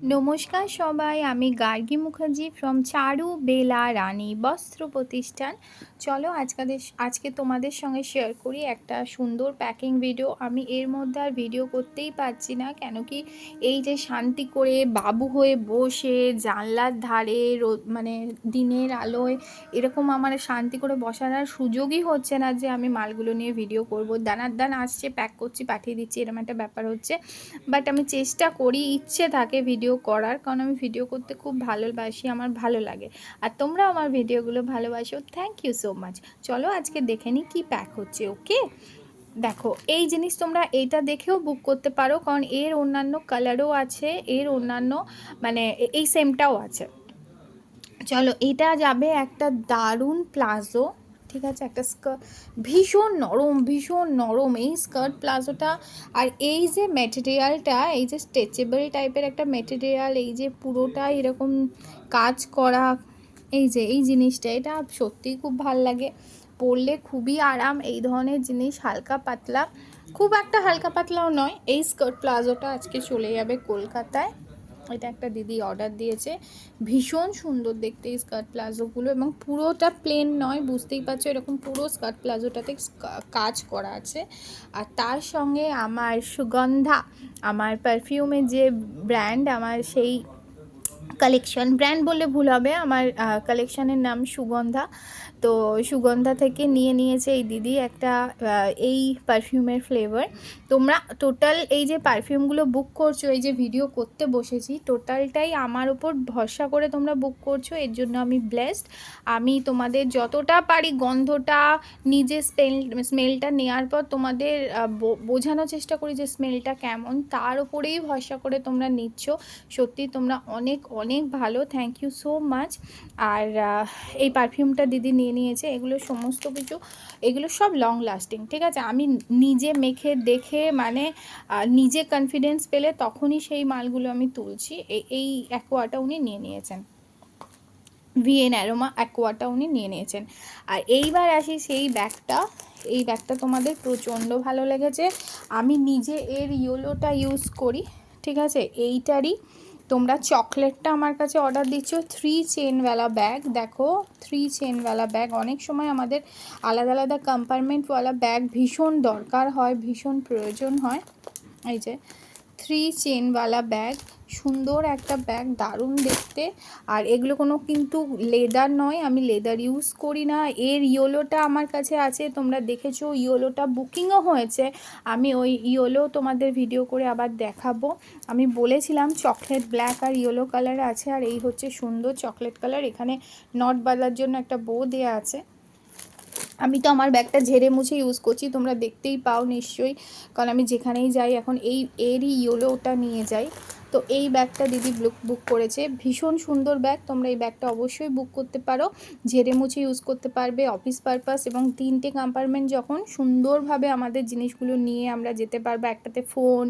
নমস্কার সবাই, আমি গার্গী মুখার্জি ফ্রম চারু বেলা রানী বস্ত্র প্রতিষ্ঠান। চলো আজকাদের আজকে তোমাদের সঙ্গে শেয়ার করি একটা সুন্দর প্যাকিং ভিডিও আমি এর মধ্যে আর ভিডিও করতেই পারছি না, কেন কি এই যে শান্তি করে বাবু হয়ে বসে, জানলার ধারে রোদ মানে দিনের আলোয় এরকম আমার শান্তি করে বসার আর সুযোগই হচ্ছে না যে আমি মালগুলো নিয়ে ভিডিও করব। দানার দান আসছে প্যাক করছি, পাঠিয়ে দিচ্ছি এরকম একটা ব্যাপার হচ্ছে। বাট আমি চেষ্টা করি, ইচ্ছে থাকে ভিডিও করার, কারণ আমি ভিডিও করতে খুব ভালোবাসি, আমার ভালো লাগে। আর তোমরা আমার ভিডিওগুলো ভালোবাসো। থ্যাংক ইউ সো মাচ চলো আজকে দেখে নিই কী প্যাক হচ্ছে ওকে দেখো, এই জিনিস তোমরা এইটা দেখেও বুক করতে পারো, কারণ এর অন্যান্য কালারও আছে, এর অন্যান্য মানে এই সেমটাও আছে। চলো, এটা যাবে একটা দারুণ প্লাজো ঠিক আছে? একটা স্কার্ট ভীষণ নরম ভীষণ নরম এই স্কার্ট প্লাজোটা। আর এই যে ম্যাটেরিয়ালটা এই যে স্ট্রেচেবল টাইপের একটা ম্যাটেরিয়াল এই যে পুরোটা এরকম কাজ করা, এই যে, এই জিনিসটা, এটা সত্যিই খুব ভালো লাগে। পরলে খুবই আরাম, এই ধরনের জিনিস হালকা পাতলা। খুব একটা হালকা পাতলাও নয়, এই স্কার্ট প্লাজোটা আজকে চলে যাবে কলকাতায়। এটা একটা দিদি অর্ডার দিয়েছে। ভীষণ সুন্দর দেখতে স্কার্ট প্লাজোগুলো এবং পুরোটা প্লেন নয়, বুঝতেই পারছ? এরকম পুরো স্কার্ট প্লাজোটাতে কাজ করা আছে। আর তার সঙ্গে আমার সুগন্ধা, আমার পারফিউমের যে ব্র্যান্ড আমার সেই কালেকশন ব্র্যান্ড বললে ভুল হবে। আমার কালেকশানের নাম সুগন্ধা। তো সুগন্ধা থেকে নিয়ে নিয়েছে এই দিদি একটা এই পারফিউমের ফ্লেভার তোমরা টোটাল এই যে পারফিউমগুলো বুক করছ, এই যে ভিডিও করতে বসেছি টোটালটাই আমার ওপর ভরসা করে তোমরা বুক করছ, এর জন্য আমি ব্লেসড আমি তোমাদের যতটা পারি গন্ধটা, নিজে স্মেল স্মেলটা নেওয়ার পর তোমাদের বোঝানোর চেষ্টা করি যে স্মেলটা কেমন, তার উপরেই ভরসা করে তোমরা নিচ্ছ। সত্যি তোমরা অনেক অনেক ভালো থ্যাংক ইউ সো মাচ আর এই পারফিউমটা দিদি নিয়ে নিয়েছে, এগুলো সমস্ত কিছু, এগুলো সব লং লাস্টিং ঠিক আছে? আমি নিজে মেখে, দেখে মানে নিজে কনফিডেন্স পেলে তখনই সেই মালগুলো আমি তুলছি। এই অ্যাকোয়াটা উনি নিয়ে নিয়েছেন। ভিএন অ্যারোমা অ্যাকোয়াটা উনি নিয়ে নিয়েছেন। আর এইবার আসি সেই ব্যাগটা এই ব্যাগটা তোমাদের প্রচণ্ড ভালো লেগেছে। আমি নিজে এর ইয়োলোটা ইউজ করি, ঠিক আছে? এইটারই তোমরা চকলেটটা আমার কাছে অর্ডার দিচ্ছ। থ্রি চেনওয়ালা ব্যাগ দেখো থ্রি চেনওয়ালা ব্যাগ অনেক সময় আমাদের আলাদা আলাদা কম্পার্টমেন্টওয়ালা ব্যাগ ভীষণ দরকার হয়, ভীষণ প্রয়োজন হয়। এই যে থ্রি চেনওয়ালা ব্যাগ সুন্দর একটা ব্যাগ দারুণ দেখতে। আর এগুলো কোনো কিন্তু লেদার নয়, আমি লেদার ইউজ করি না। এর ইয়োলোটা আমার কাছে আছে, তোমরা দেখেছ, ইয়োলোটা বুকিংও হয়েছে। আমি ওই ইয়োলো তোমাদের ভিডিও করে আবার দেখাবো। আমি বলেছিলাম চকলেট ব্ল্যাক আর ইয়েলো কালার আছে, আর এই হচ্ছে সুন্দর চকলেট কালার এখানে নট বাঁধার জন্য একটা বো দেওয়া আছে। আমি তো আমার ব্যাগটা ঝেড়ে মুছে ইউজ করছি, তোমরা দেখতেই পাও নিশ্চয়ই। কারণ আমি যেখানেই যাই, এখন এই, এরই ইয়োলোটা নিয়ে যাই। তো এই ব্যাগটা দিদি বুক বুক করেছে। ভীষণ সুন্দর ব্যাগ, তোমরা এই ব্যাগটা অবশ্যই বুক করতে পারো। ঝেড়ে মুছে ইউজ করতে পারবে অফিস পারপাস এবং তিনটে কম্পার্টমেন্ট যখন সুন্দরভাবে আমাদের জিনিসগুলো নিয়ে আমরা যেতে পারব, একটাতে ফোন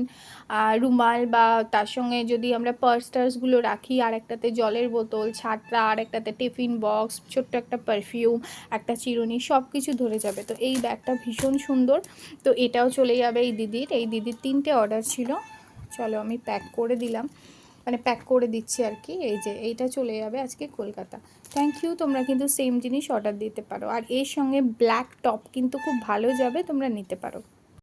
রুমাল বা তার সঙ্গে যদি আমরা পার্স টার্সগুলো রাখি আর একটাতে জলের বোতল, ছাত্রা আর একটাতে টিফিন বক্স ছোট্ট একটা পারফিউম একটা চিরুনি সব কিছু ধরে যাবে। তো এই ব্যাগটা ভীষণ সুন্দর। তো এটাও চলে যাবে এই দিদির। এই দিদির তিনটে অর্ডার ছিল। চলো আমি প্যাক করে দিলাম। মানে প্যাক করে দিচ্ছি আর কি। এই যে এইটা চলে যাবে আজকে কলকাতা। থ্যাংক ইউ তোমরা কিন্তু সেম জিনিস অর্ডার দিতে পারো। আর এর সঙ্গে ব্ল্যাক টপ কিন্তু খুব ভালো যাবে, তোমরা নিতে পারো।